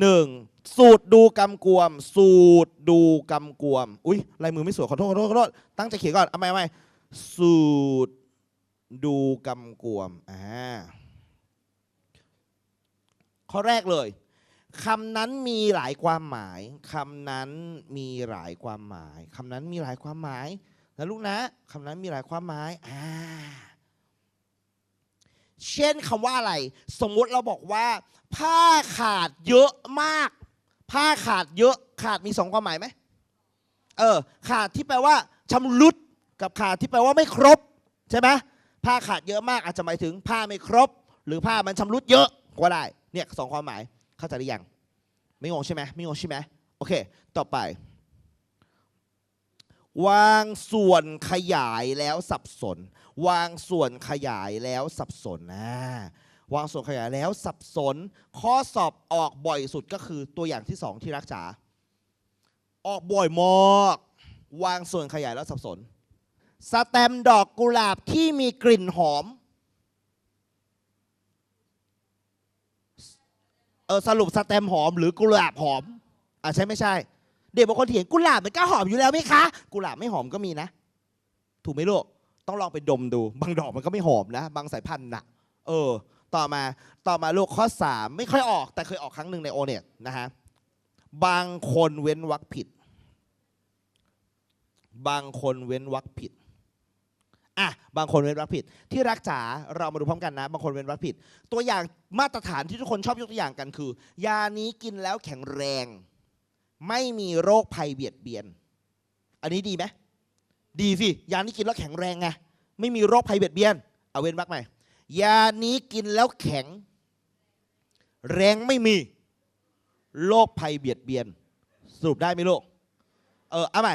หนึ่งสูตรดูกำกวม สูตรดูกำกวม อุ้ยลายมือไม่สวยขอโทษขอโทษขอโทษตั้งใจเขียนก่อนเอาใหม่เอาใหม่สูตรดูกำกวมอ่าข้อแรกเลยคำนั้นมีหลายความหมายคำนั้นมีหลายความหมายคำนั้นมีหลายความหมายนะลูกนะคำนั้นมีหลายความหมายอ่า เช่นคำว่าอะไร สมมุติเราบอกว่า ผ้าขาดเยอะมาก ผ้าขาดเยอะขาดมีสองความหมายไหมเออขาดที่แปลว่าชำรุดกับขาดที่แปลว่าไม่ครบใช่ไหมผ้าขาดเยอะมากอาจจะหมายถึงผ้าไม่ครบ หรือผ้ามันชำรุดเยอะก็ได้เนี่ยสองความหมายเข้าใจหรือยังไม่งงใช่ไหมไม่งงใช่ไหมโอเค ต่อไป วางส่วนขยายแล้วสับสน วางส่วนขยายแล้วสับสนนะวางส่วนขยายแล้วสับสน ข้อสอบออกบ่อยสุดก็คือตัวอย่างที่สองที่รักจ๋าออกบ่อยมากวางส่วนขยายแล้วสับสน สแตมดอกกุหลาบที่มีกลิ่นหอมเออสรุปสแตมหอมหรือกุหลาบหอมอะใช่ไม่ใช่ เด็กบางคนเถียงกุหลาบมันก็หอมอยู่แล้วไหมคะ กุหลาบไม่หอมก็มีนะ ถูกไหมลูกต้องลองไปดมดู บางดอกมันก็ไม่หอมนะ บางสายพันธุ์นะเออ ต่อมาต่อมาลูกข้อ 3 ไม่ค่อยออก แต่เคยออกครั้งหนึ่งในโอเน็ตนะฮะบางคนเว้นวรรคผิด บางคนเว้นวรรคผิดอะบางคนเว้นวรรคผิด ที่รักจ๋าเรามาดูพร้อมกันนะ บางคนเว้นวรรคผิด ตัวอย่างมาตรฐานที่ทุกคนชอบยกตัวอย่างกันคือ ยานี้กินแล้วแข็งแรง ไม่มีโรคภัยเบียดเบียน อันนี้ดีไหมดีสิยานี้กินแล้วแข็งแรงไงไม่มีโรคภัยเบียดเบียน เอาเว้นวรรคใหม่ยานี้กินแล้วแข็ง แรงไม่มีโรคภัยเบียดเบียน สรุปได้ไหมลูกเออเอาใหม่